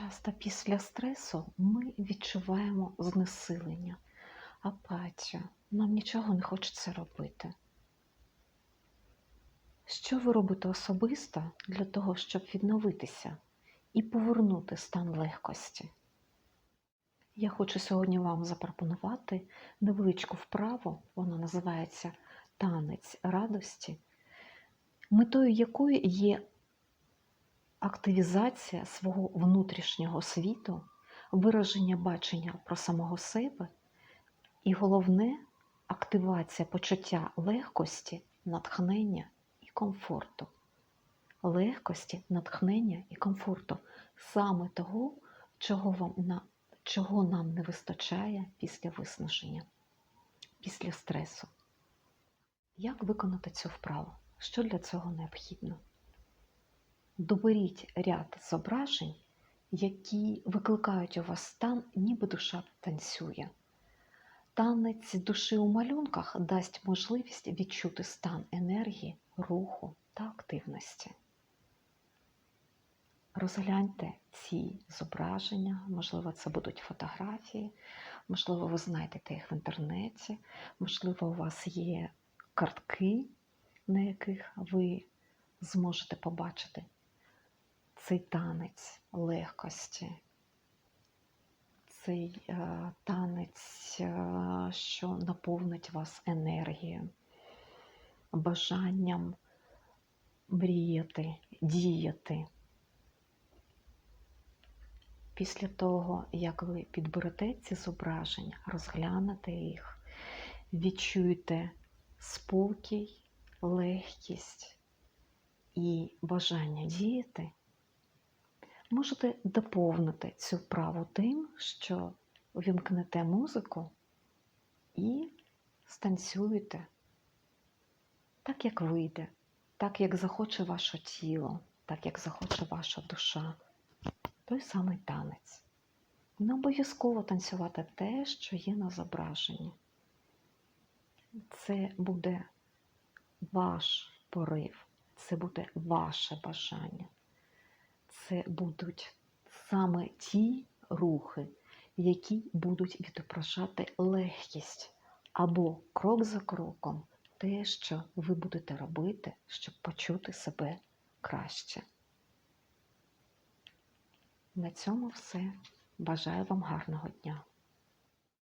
Часто після стресу ми відчуваємо знесилення, апатію. Нам нічого не хочеться робити. Що ви робите особисто для того, щоб відновитися і повернути стан легкості? Я хочу сьогодні вам запропонувати невеличку вправу, вона називається танець радості, метою якої є активізація свого внутрішнього світу, вираження бачення про самого себе і головне активація почуття легкості, натхнення і комфорту. Легкості, натхнення і комфорту саме того, чого, вам на, чого нам не вистачає після виснаження, після стресу. Як виконати цю вправу? Що для цього необхідно? Доберіть ряд зображень, які викликають у вас стан, ніби душа танцює. Танець душі у малюнках дасть можливість відчути стан енергії, руху та активності. Розгляньте ці зображення, можливо, це будуть фотографії, можливо, ви знайдете їх в інтернеті, можливо, у вас є картки, на яких ви зможете побачити цей танець легкості, цей е, танець, е, що наповнить вас енергією, бажанням мріяти, діяти. Після того, як ви підберете ці зображення, розглянете їх, відчуєте спокій, легкість і бажання діяти, можете доповнити цю вправу тим, що вімкнете музику і станцюєте так, як вийде, так, як захоче ваше тіло, так, як захоче ваша душа. Той самий танець. Не обов'язково танцювати те, що є на зображенні. Це буде ваш порив, це буде ваше бажання. Це будуть саме ті рухи, які будуть відображати легкість або крок за кроком те, що ви будете робити, щоб почути себе краще. На цьому все. Бажаю вам гарного дня.